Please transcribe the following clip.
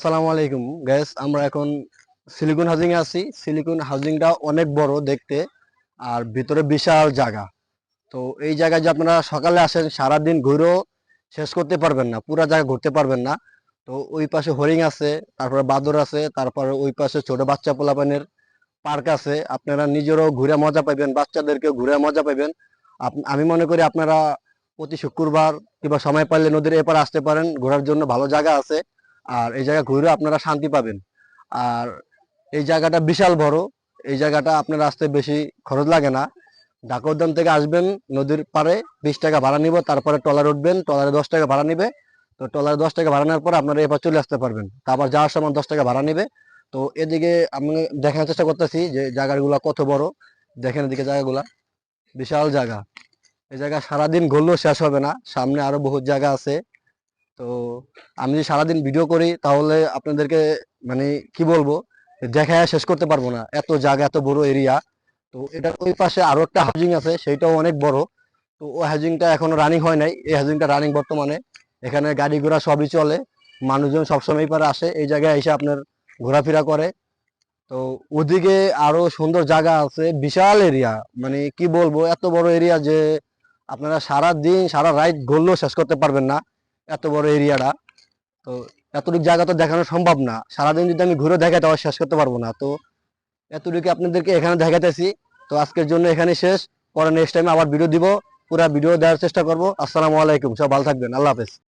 আসসালামু আলাইকুম গ্যাস আমরা এখন সিলিকন হাউজিং এ আছি। সিলিকন হাউজিংটা অনেক বড় দেখতে আর ভিতরে বিশাল জায়গা। তো এই জায়গায় যে আপনারা সকালে আসেন, সারাদিন ঘুরেও শেষ করতে পারবেন না, পুরো জায়গা ঘুরতে পারবেন না। তো ওই পাশে হরিং আছে, তারপরে বাদর আছে, তারপরে ওই পাশে ছোট বাচ্চা পোলাপানের পার্ক আছে। আপনারা নিজেরও ঘুরে মজা পাইবেন, বাচ্চাদেরকেও ঘুরে মজা পাইবেন। আপ- আমি মনে করি আপনারা প্রতি শুক্রবার কিংবা সময় পাইলে নদীর এপারে আসতে পারেন, ঘোরার জন্য ভালো জায়গা আছে। আর এই জায়গা ঘুরে আপনারা শান্তি পাবেন। আর এই জায়গাটা বিশাল বড়। এই জায়গাটা আপনার আসতে বেশি খরচ লাগে না। ঢাকা উদ্যান থেকে আসবেন, নদীর পারে বিশ টাকা ভাড়া নিব, তারপরে টলার উঠবেন টলারে দশ টাকা ভাড়া নিবে। তো টলারে দশ টাকা ভাড়া নেওয়ার পর আপনারা এবার চলে আসতে পারবেন। তারপর যাওয়ার সময় দশ টাকা ভাড়া নিবে। তো এদিকে আমি দেখার চেষ্টা করতেছি যে জায়গাগুলো কত বড়। দেখেন এদিকে জায়গাগুলা। বিশাল জায়গা। এই জায়গা সারাদিন ঘুরলেও শেষ হবে না। সামনে আরও বহুত জায়গা আছে। তো আমি যদি সারাদিন ভিডিও করি, তাহলে আপনাদেরকে মানে কি বলব? দেখায় শেষ করতে পারব না। এত জায়গা এত বড় এরিয়া তো এটার ওই পাশে আরও একটা হাউজিং আছে, সেইটাও অনেক বড়। তো ওই হাউজিংটা এখনও রানিং হয় নাই। এই হাউজিংটা রানিং বর্তমানে। এখানে গাড়ি ঘোড়া সবই চলে। মানুষজন সবসময় পারে আসে। এই জায়গায় এসে আপনার ঘোরাফেরা করে। তো ওদিকে আরও সুন্দর জায়গা আছে। বিশাল এরিয়া মানে কি বলব? এত বড় এরিয়া যে আপনারা সারা দিন সারা রাইড ঘুরলেও শেষ করতে পারবেন না। এত বড় এরিয়াটা, তো এতটুকু জায়গা তো দেখানো সম্ভব না। সারাদিন যদি আমি ঘুরে দেখাই আবার শেষ করতে পারব না। তো এতটুকু আপনাদেরকে এখানে দেখাতেছি তো আজকের জন্য এখানে শেষ। পরে নেক্সট টাইম আবার ভিডিও দিব। পুরা ভিডিও দেওয়ার চেষ্টা করব। আসসালামু আলাইকুম। সব ভালো থাকবেন। আল্লাহ হাফেজ।